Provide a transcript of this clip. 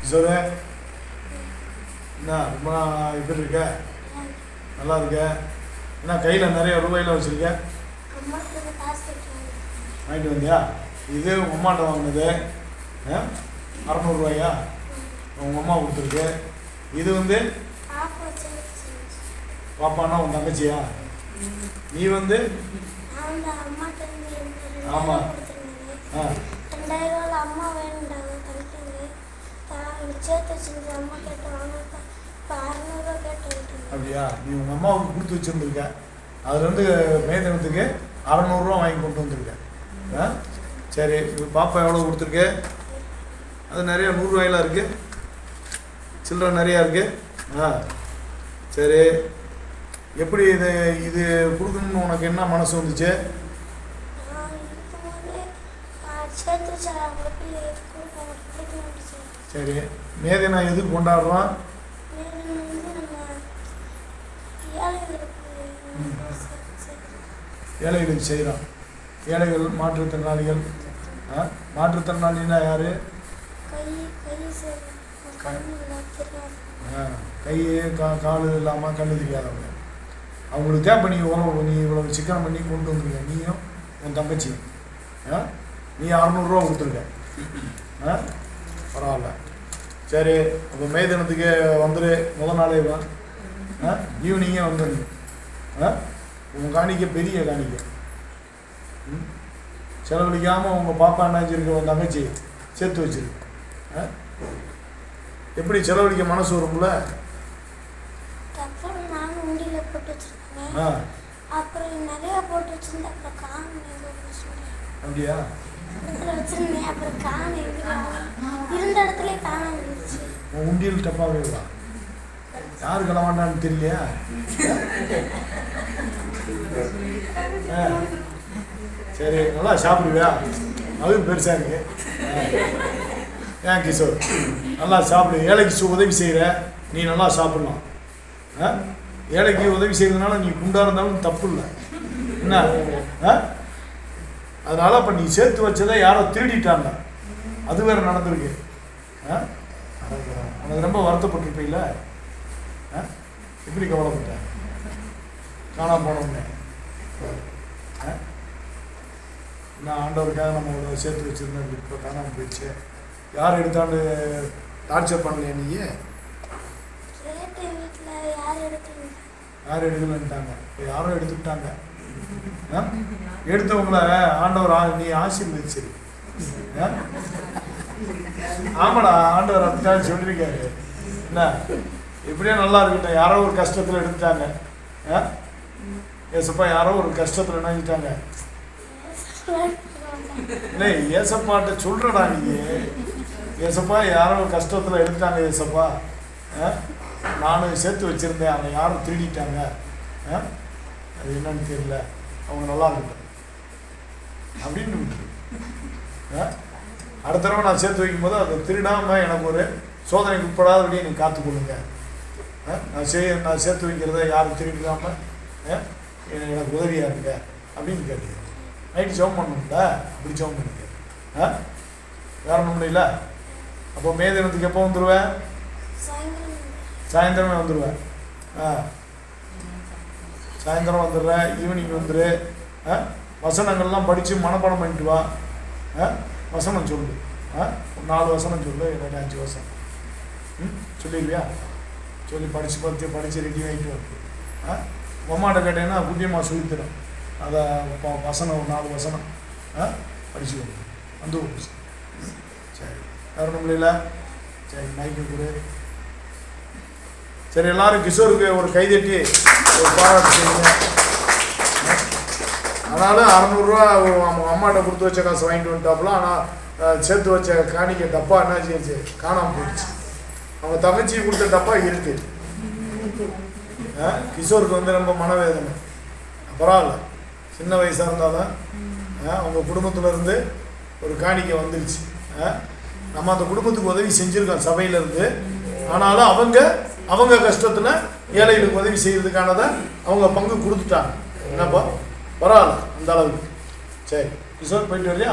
கிஷோரு என்ன ரொம்ப எப்படி இருக்க? நல்லா இருக்க? என்ன கையில் நிறைய ரூபாயில வச்சுருக்க? வாங்கிட்டு வந்தியா? இது உங்கள் அம்மாட்ட வாங்கினது. அறநூறுவாயா? உங்கள் அம்மா கொடுத்துருக்கு. இது வந்து பாப்பா வச்சு பாப்பான்னா உன் தங்கச்சியா? நீ வந்து? நான் வந்து அம்மாட்ட இருந்து எனக்கு ஆமா. ரெண்டாயிரம் கொடுத்துருந்தேன் ஆ ரெண்டாயிரம் ரூபாயில் அம்மா வேணுண்டாங்க தனிக்கிறது எனக்கு சேர்த்து அம்மா இப்போ அறநூறுவா கேட்டு அப்படியா? நீ உங்கள் அம்மாவுக்கு கொடுத்து வச்சுருந்துருக்க. அதுலேருந்து மே தினத்துக்கு அறநூறுரூவா வாங்கி கொண்டு வந்திருக்க. ஆ? சரி பாப்பா எவ்வளோ கொடுத்துருக்கு? அது நிறைய நூறுரூவாயிலாம் இருக்குது சில்லறை நிறையா இருக்குது ஆ. சரி. எப்படி இது இது கொடுக்கணும்னு உனக்கு என்ன மனசு வந்துச்சு? சேர்த்து வச்ச சரி. மே நான் எதுக்கு கொண்டாடுறோம் ஏழைகளுக்கு செய்கிறோம் ஏழைகள் மாற்றுத்திறனாளிகள். ஆ? மாற்றுத்திறனாளின்னா யார்? கை ஆ, கை கா கால் இல்லாமல் கண்ணு தெரியாதவங்க அவங்களுக்கு தேவை நீ உணவு நீ இவ்வளோ சிக்கனம் பண்ணி கொண்டு வந்துருக்க. நீயும் உன் தங்கச்சி ஆ? நீ அறநூறுரூவா கொடுத்துருக்க. ஆ? பரவாயில்ல. சரி அப்போ மே தினத்துக்கு வந்துடு முத நாளே வா. ஆ? ஈவினிங்கே வந்துடுங்க ஆ? உன் காணிக்க பெரிய காணிக்க. ம்? செலவழிக்காமல் உங்கள் பாப்பா என்ன வச்சிருக்க உன் தங்கச்சி சேர்த்து வச்சிருக்கு ஆ? எப்படி செலவழிக்க மனசு வரும்ல? ஆ. அப்புறம் நிறைய போட்டு வச்சிருந்தேன் அப்புறம் காணும் எங்க சொன்னேன் அப்படியா? வச்சிருந்தேன் அப்புறம் காணும் இருந்த உன் உண்டியல் டப்பாவே வா. யாரு கிளவாண்டான்னு தெரியலையா? ஆ. சரி நல்லா சாப்பிடுவியா? அதுவும் பெருசா இருக்கு. ஆ. ஏன் கிஷோர்? நல்லா சாப்பிடு. ஏழைக்கு உதவி செய்கிற நீ நல்லா சாப்பிடலாம் ஆ? ஏழைக்கு உதவி செய்கிறதுனால நீ குண்டா இருந்தாலும் தப்பு இல்லை. என்ன? ஆ? இப்போ நீ சேர்த்து வச்சதை யாரோ திருடிட்டாங்க. அது வேற நடந்திருக்கு. உனக்கு ரொம்ப வருத்தப்பட்டிருப்பீங்கள ஆ? எப்படி கவலைப்பட்ட? காணாம போனோம்னே நான் ஆண்டவருக்காக நம்ம சேர்த்து வச்சுருந்தோம் இப்போ காணாமல் போயிடுச்சு. யார் எடுத்தாண்டு டார்ச்சர் பண்ணலையா நீ? ரேட்டு வீட்டில் யார் எடுக்கலன்ட்டாங்க. இப்போ யாரோ எடுத்துக்கிட்டாங்க. ஆ? எடுத்தவங்கள ஆண்டவர் நீ ஆசீர்வதிச்சிரு? ஆமாடா ஆண்டவர் அதுக்காக சொல்லியிருக்காரு. என்ன? இப்படியே நல்லா இருக்கட்டும். யாரோ ஒரு கஷ்டத்தில் எடுத்துட்டாங்க. ஆ? ஏசப்பா யாரோ ஒரு கஷ்டத்தில் நினைச்சிட்டாங்க இல்லை ஏசப்பாட்ட சொல்கிறடா நீ ஏசப்பா யாரோ ஒரு கஷ்டத்தில் எடுத்தாங்க ஏசப்பா. ஆ? நானும் சேர்த்து வச்சுருந்தேன். அவங்க யாரும் திருடிட்டாங்க. ஆ? அது என்னன்னு தெரியல. அவங்க நல்லா இருக்கட்டும் அப்படின்னு விட்டுரு ஆ? அடுத்த தடவை நான் சேர்த்து வைக்கும்போது அதை திருடாமல் எனக்கு ஒரு சோதனைக்கு உட்படாதபடி நீ காத்துக்கொள்ளுங்க ஆ? நான் சே நான் சேர்த்து வைக்கிறத யாரும் திருடிடாம ஆ? எனக்கு உதவியாக இருங்க அப்படின்னு கேட்டீங்க நைட்டு ஜெபம் பண்ணணும்ல? அப்படி ஜெபம் பண்ணிக்க. ஆ? வேற ஒன்றும் முடியல அப்போ மே தினத்துக்கு எப்போ வந்துடுவேன் சாயந்தரமே. வந்துடுவேன் ஆ. சாயந்தரம் வந்துடுறேன் ஈவினிங் வந்துடு வசனங்கள்லாம் படித்து மனப்பாடம் பண்ணிட்டு வா ஆ? வசனம் சொல்லு. ஆ? ஒரு நாலு வசனம் சொல்லு இல்லாட்டி அஞ்சு வசனம். ம்? சொல்லிடுவியா சொல்லி படித்து பார்த்து படித்து ரெடி ஆகிட்டு வருது ஆ? உமாட்ட கேட்டேன்னா புத்தியமாக சொல்லித்தரும் அதை ப- வசனம் ஒரு நாலு வசனம். ஆ? படித்து வந்து வந்து ஒரு சரி. வேறு ஒன்றும் சரி மைக்கு கொடு. சரி எல்லாரும் கிஷோருக்கு ஒரு கைதட்டி ஒரு பாராட்டு செய்யுங்க அதனால அறநூறுரூவா அவங்க அம்மாட்ட கொடுத்து வச்ச காசு வாங்கிட்டு வந்துட்டாப்புல. ஆனால் சேர்த்து வச்ச காணிக்க டப்பா என்ன செய்யுச்சு காணாமல் போயிடுச்சு. அவங்க தங்கச்சி கொடுத்த டப்பா இருக்கு. ஆ, கிஷோருக்கு வந்து ரொம்ப மனவேதனை. பரவாயில்ல. சின்ன வயசாக இருந்தாலும் ஆ, அவங்க குடும்பத்தில் இருந்து ஒரு காணிக்கை வந்துருச்சு. ஆ, நம்ம அந்த குடும்பத்துக்கு உதவி செஞ்சுருக்கோம் சபையிலேருந்து ஆனாலும் அவங்க அவங்க கஷ்டத்தில் ஏழைகளுக்கு உதவி செய்கிறதுக்கானதை அவங்க பங்கு கொடுத்துட்டாங்க. என்னப்பா? பரவாயில்ல அந்த அளவுக்கு. சரி கிஷோர் போயிட்டு வரியா